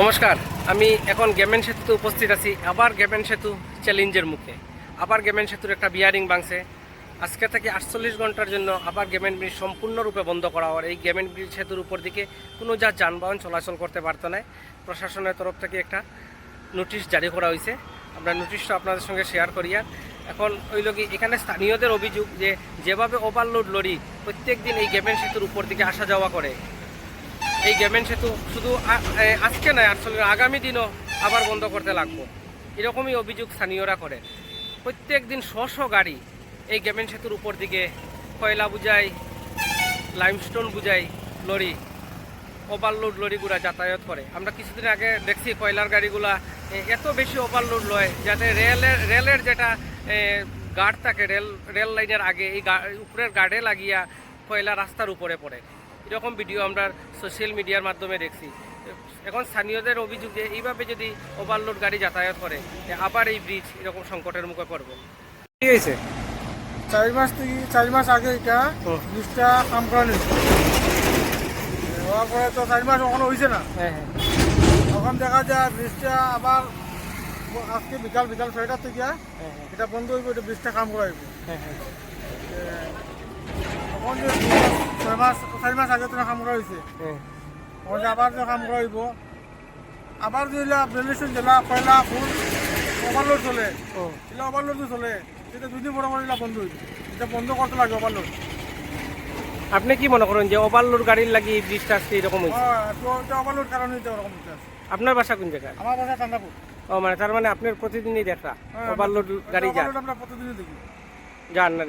নমস্কার, আমি এখন গেমেন সেতুতে উপস্থিত আছি। আবার গেমেন সেতু চ্যালেঞ্জের মুখে। আবার গেমেন সেতুর একটা বিয়ারিং ভাঙছে। আজকে থেকে আটচল্লিশ ঘণ্টার জন্য আবার গেমেন ব্রিজ সম্পূর্ণরূপে বন্ধ করা হওয়ার। এই গেমেন ব্রিজ সেতুর উপর দিকে কোনো যা যানবাহন চলাচল করতে পারতো না। প্রশাসনের তরফ থেকে একটা নোটিশ জারি করা হয়েছে। আমরা নোটিশটা আপনাদের সঙ্গে শেয়ার করি। আর এখন ওই লোক এখানে স্থানীয়দের অভিযোগ যে, যেভাবে ওভারলোড লরি প্রত্যেক দিন এই গেমেন সেতুর উপর দিকে আসা যাওয়া করে এই গেমেন সেতু শুধু আজকে নয়, আসলে আগামী দিনও আবার বন্ধ করতে লাগবো। এরকমই অভিযোগ স্থানীয়রা করে। প্রত্যেক দিন শ শ গাড়ি এই গেমেন সেতুর উপর দিকে কয়লা বুঝাই লাইমস্টোন বুঝাই, লরি ওভারলোড লরিগুলা যাতায়াত করে। আমরা কিছুদিন আগে দেখছি কয়লার গাড়িগুলা এত বেশি ওভারলোড লয়, যাতে রেলের রেলের যেটা গার্ড থাকে, রেল রেল লাইনের আগে এই উপরের গার্ডে লাগিয়া কয়লা রাস্তার উপরে পড়ে। এরকম ভিডিও আমরা সোশ্যাল মিডিয়ার মাধ্যমে দেখছি। এখন স্থানীয়দের অভিযোগ যে এইভাবে যদি ওভারলোড গাড়ি যাতায়াত করে আবার এই ব্রিজ এরকম সংকটের মুখে পড়ব কি হয়েছে? চারি মাস থেকে চারি মাস আগে এটা ব্রিজটা কাম করা নিয়েছে হওয়ার পরে তো চারি মাস ওখানে হয়েছে না। হ্যাঁ হ্যাঁ। তখন দেখা যায় ব্রিজটা আবার আজকে বিকাল বিকাল ছয়টার থেকে হ্যাঁ এটা বন্ধ হইব এটা ব্রিজটা কাম করা হইব। হ্যাঁ হ্যাঁ। তখন যে ছয় মাস চারি মাস আগে তো কাম হয়েছে হ্যাঁ যে আবার যে কাম করা হইব আবার যেগুলা রেলওয়েশন জেলা কয়লা ফুল ওভারলোড চলে। এগুলো ওভারলোড চলে। সেটা দুই দিন পরে পরে বন্ধ হইব এটা বন্ধ করতে লাগে ওভারলোড আপনি কি মনে করেন যে ওভারলোড গাড়ির লাগি ব্রিজটা আজকে এরকম হয়েছে হ্যাঁ ওভারলোড কারণে হচ্ছে আপনার বাসা কোন জায়গায়? আমার বাসা ঠান্ডাপুর ও মানে তার মানে আপনার প্রতিদিনই দেখা ওভারলোড গাড়ি যান আমরা প্রতিদিনই দেখি। যান না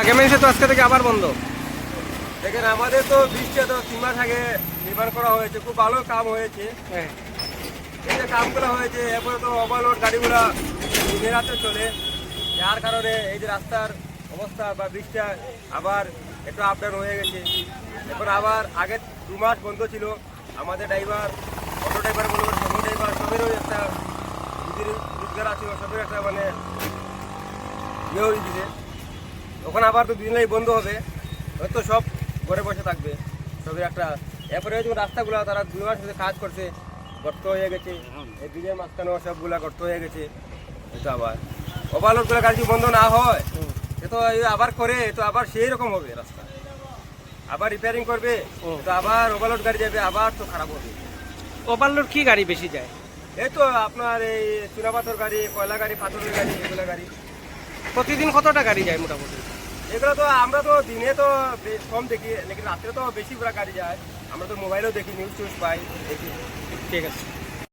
আগে মেসে তো আজকে থেকে আবার বন্ধ। দেখেন আমাদের তো বৃষ্টি তো তিন মাস আগে নির্মাণ করা হয়েছে খুব ভালো কাম হয়েছে। হ্যাঁ। এই যে কাম করা হয়েছে এরপরে তো ওভারলোড গাড়িগুলা দিনে রাতে চলে। যার কারণে এই যে রাস্তার অবস্থা বা বৃষ্টিটা আবার একটু আপ ডাউন হয়ে গেছে। এখন আবার আগে দু মাস বন্ধ ছিল। আমাদের ড্রাইভার অটো ড্রাইভার বলুন টোটো ড্রাইভার সবেরও একটা রোজগার আছে সবের একটা মানে ইয়ে হয়ে দিছে। তখন আবার তো দুদিন বন্ধ হবে। হয়তো সব ঘরে বসে থাকবে। সবের একটা এরপরে যেমন রাস্তাগুলো তারা দুই মাস ধরে কাজ করছে গর্ত হয়ে গেছে এই দুধের মাঝখানে সবগুলা গর্ত হয়ে গেছে এটা আবার। ওভারলোডগুলো গাড়ি যদি বন্ধ না হয় সে তো আবার করে তো আবার সেই রকম হবে রাস্তা। আবার রিপেয়ারিং করবে। তো আবার ওভারলোড গাড়ি যাবে আবার তো খারাপ হবে। ওভারলোড কি গাড়ি বেশি যায়? এই তো আপনার এই চুনাপাথর গাড়ি কয়লা গাড়ি পাথরের গাড়ি এগুলো গাড়ি। প্রতিদিন কতটা গাড়ি যায় মোটামুটি? এগুলো তো আমরা তো দিনে তো কম দেখি, লেকিন রাত্রে তো বেশি পুরা গাড়ি যায়। আমরা তো মোবাইলেও দেখি নিউজ টিউজ পাই, দেখি। ঠিক আছে।